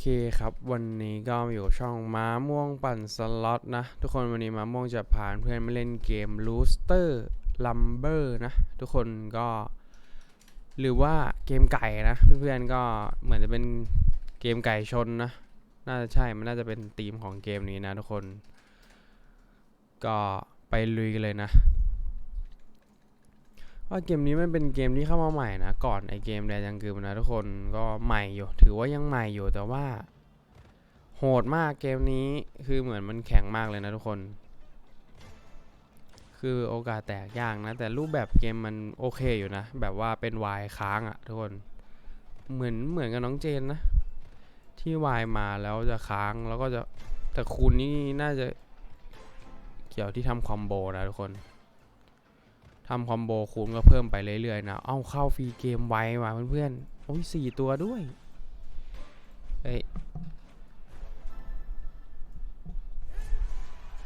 เคครับ วันนี้ก็มาอยู่กับช่องม้าม่วงปั่นสล็อตนะ ทุกคนวันนี้ม้าม่วงจะพาเพื่อนมาเล่นเกม Rooster Lumber นะ ทุกคนก็ หรือว่าเกมไก่นะ เพื่อนๆก็เหมือนจะเป็นเกมไก่ชนนะ น่าจะใช่มันน่าจะเป็นธีมของเกมนี้นะทุกคน ก็ไปลุยกันเลยนะ ว่าเกมนี้มันเป็นเกมที่เข้ามาใหม่นะ ก่อนไอเกมแดจังกึมนะทุกคนก็ใหม่อยู่ ถือว่ายังใหม่อยู่แต่ว่า โหดมากเกมนี้คือเหมือนมันแข็งมากเลยนะทุกคน คือโอกาสแตกยากนะ แต่รูปแบบเกมมันโอเคอยู่นะ แบบว่าเป็นวายค้างอะ่ะทุกคน เหมือนเหมือนกับน้องเจนนะ ที่วายมาแล้วจะค้างแล้วก็จะแต่คูณนี่น่าจะเกี่ยวที่ทำคอมโบนะทุกคน ทำคอมโบคูณก็เพิ่มไปเรื่อยๆนะเอ้าเข้าฟรีเกมไวว่ะเพื่อนๆโอ้ยสี่ตัวด้วยเฮ้ย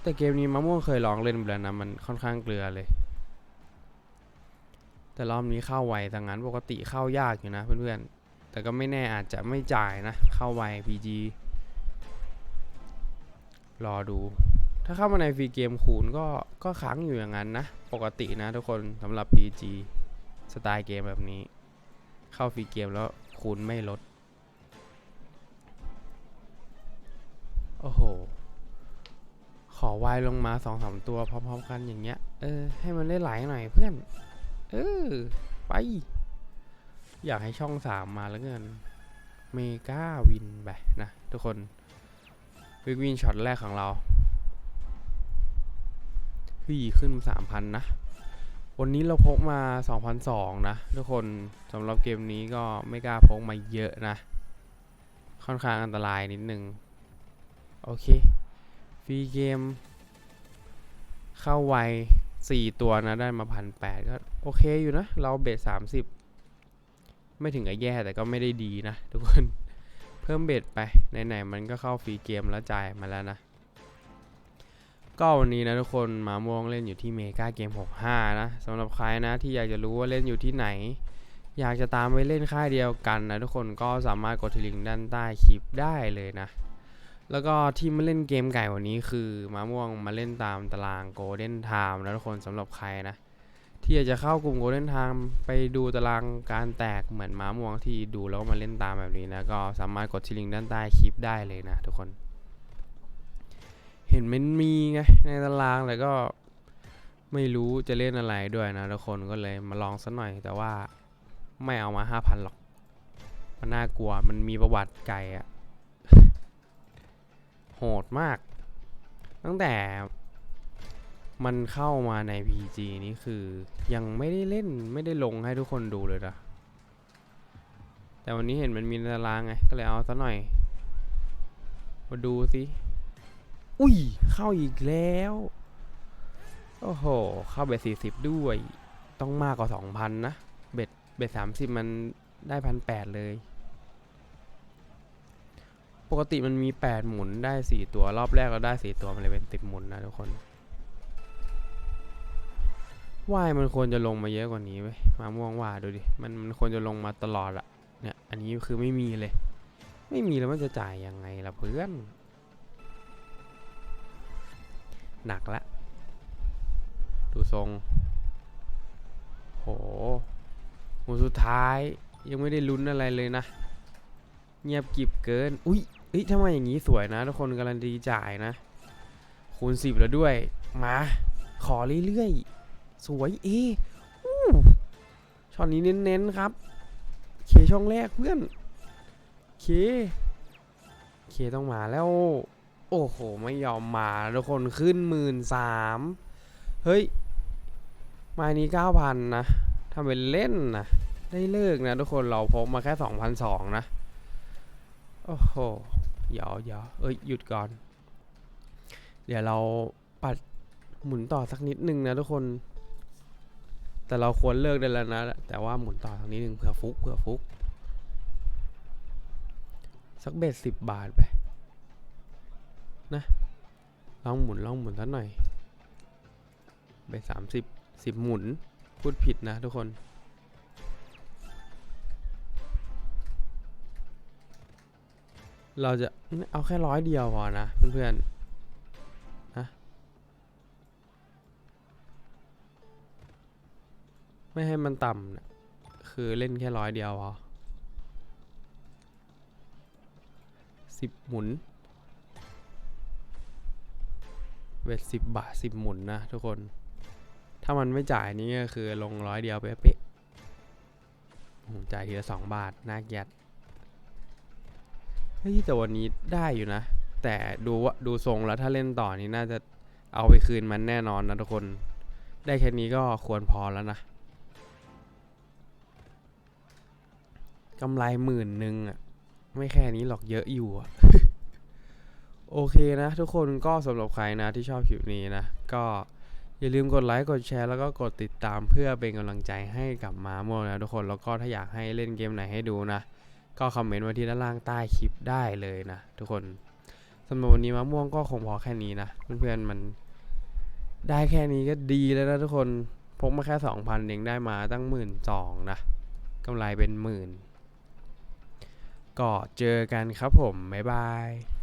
แต่เกมนี้มะม่วงเคยลองเล่นไปแล้วนะมันค่อนข้างเกลือเลย แต่รอบนี้เข้าไวแต่งั้นปกติเข้ายากอยู่นะเพื่อนๆแต่ก็ไม่แน่อาจจะไม่จ่ายนะ เข้าไว PG รอดู ถ้าเข้ามาในฟรีเกมคูณก็ก็ค้างอยู่อย่างนั้นนะ ปกตินะทุกคนสำหรับ PG สไตล์เกมแบบนี้ เข้าฟรีเกมแล้วคูณไม่ลด โอ้โห ขอวายลงมาสองสามตัวพร้อมๆกันอย่างเงี้ย เออ ให้มันได้ไหลหน่อยเพื่อน เออ ไป อยากให้ช่องสามมาแล้วเกิน เมกาวินไปนะทุกคนวิกวินช็อตแรกของเรา พี่ขึ้น3,000นะ วันนี้เราพกมา2,200นะ ทุกคนสำหรับเกมนี้ก็ไม่กล้าพกมาเยอะนะ ค่อนข้างอันตรายนิดนึง โอเค ฟรีเกม เข้าไว4ตัวนะ ได้มาพันแก็โอเคอยู่นะ เราเบส30 ไม่ถึงกับแย่แต่ก็ไม่ได้ดีนะ ทุกคน เพิ่มเบสไป ไหนๆมันก็เข้าฟรีเกมแล้วจ่ายมาแล้วนะ ก็วันนี้นะทุกคนหมาม่วงเล่นอยู่ที่เมกาเกม 65 นะสำหรับใครนะที่อยากจะรู้ว่าเล่นอยู่ที่ไหน อยากจะตามไปเล่นค่ายเดียวกันนะทุกคนก็สามารถกดที่ลิงก์ด้านใต้คลิปได้เลยนะ แล้วก็ที่มาเล่นเกมไก่วันนี้คือหมาม่วงมาเล่นตามตารางโกลเด้นไทม์นะทุกคนสำหรับใครนะ ที่อยากจะเข้ากลุ่มโกลเด้นไทม์ไปดูตารางการแตกเหมือนหมาม่วงที่ดูแล้วมาเล่นตามแบบนี้นะก็สามารถกดที่ลิงก์ด้านใต้คลิปได้เลยนะทุกคน เห็นมันมีไงในตารางแต่ก็ไม่รู้จะเล่นอะไรด้วยนะทุกคนก็เลยมาลองสักหน่อย แต่ว่าไม่เอามาห้าพันหรอก มันน่ากลัวมันมีประวัติไก่อะโหดมาก ตั้งแต่มันเข้ามาใน PG นี่คือยังไม่ได้เล่นไม่ได้ลงให้ทุกคนดูเลยนะแต่วันนี้เห็นมันมีในตารางไง ก็เลยเอาซะหน่อย มาดูสิ อุ้ย เข้าอีกแล้ว โอ้โห เข้าเบ็ดสี่สิบด้วย ต้องมากกว่าสองพันนะ เบ็ดเบ็ดสามสิบมันได้พันแปดเลย ปกติมันมีแปดหมุนได้สี่ตัว รอบแรกเราได้สี่ตัวมันเลยเป็นสิบหมุนนะทุกคนว่ายมันควรจะลงมาเยอะกว่านี้เว้ยมาม่วงว่าดูดิ มันมันควรจะลงมาตลอดอะเนี่ย อันนี้คือไม่มีเลย ไม่มีแล้วมันจะจ่ายยังไงล่ะเพื่อน หนักละดูทรง โหหมุสุดท้ายยังไม่ได้ลุ้นอะไรเลยนะ เงียบกิบเกิน อุ้ยเอ้ยทำไมอย่างนี้สวยนะทุกคนการันตีจ่ายนะ คูณสิบแล้วด้วย มา ขอเรื่อยๆ สวยเออู้ช็อตนี้เน้นๆครับ เคช่องแรกเพื่อน เค เคต้องมาแล้ว โอ้โห ไม่ยอมมาทุกคนขึ้นหมื่นสามเฮ้ย มานี้เก้าพันนะทำเป็นเล่นนะ ได้เลิกนะทุกคนเราพกมาแค่สองพันสองนะ โอ้โหเดี๋ยวเยวเอ้ย หยุดก่อน เดี๋ยวเราปัดหมุนต่อสักนิดนึงนะทุกคน แต่เราควรเลิกได้แล้วนะ แต่ว่าหมุนต่อสักนิดนึงเผื่อฟุกเผื่อฟุก สักเบ็ดสิบบาทไป นะลองหมุนลองหมุนสักหน่อยเบ็ดสามสิบสิบหมุนพูดผิดนะทุกคน เราจะเอาแค่ร้อยเดียวพอนะเพื่อนๆนะไม่ให้มันต่ำนะคือเล่นแค่ร้อยเดียวพอสิบหมุน เวทสิบบาทสิบหมุนนะทุกคน ถ้ามันไม่จ่ายนี่ก็คือลงร้อยเดียวเป๊ะจ่ายทีละสองบาทน่าเกลียดเฮ้ยแต่วันนี้ได้อยู่นะ แต่ดูว่าดูทรงแล้วถ้าเล่นต่อนี่น่าจะเอาไปคืนมันแน่นอนนะทุกคน ได้แค่นี้ก็ควรพอแล้วนะกำไรหมื่นหนึ่งอะไม่แค่นี้หรอกเยอะอยู่อะ โอเคนะทุกคนก็สำหรับใครนะที่ชอบคลิปนี้นะ ก็อย่าลืมกดไลค์กดแชร์แล้วก็กดติดตามเพื่อเป็นกำลังใจให้กับมาม่วงนะทุกคนแล้วก็ถ้าอยากให้เล่นเกมไหนให้ดูนะ ก็คอมเมนต์ไว้ที่ด้านล่างใต้คลิปได้เลยนะ ทุกคนสำหรับวันนี้มาม่วงก็คงพอแค่นี้นะเพื่อนๆมันได้แค่นี้ก็ดีแล้วนะทุกคนพกมาแค่สองพันเองได้มาตั้งหมื่นสองนะกำไรเป็นหมื่นก็เจอกันครับผมบ๊ายบาย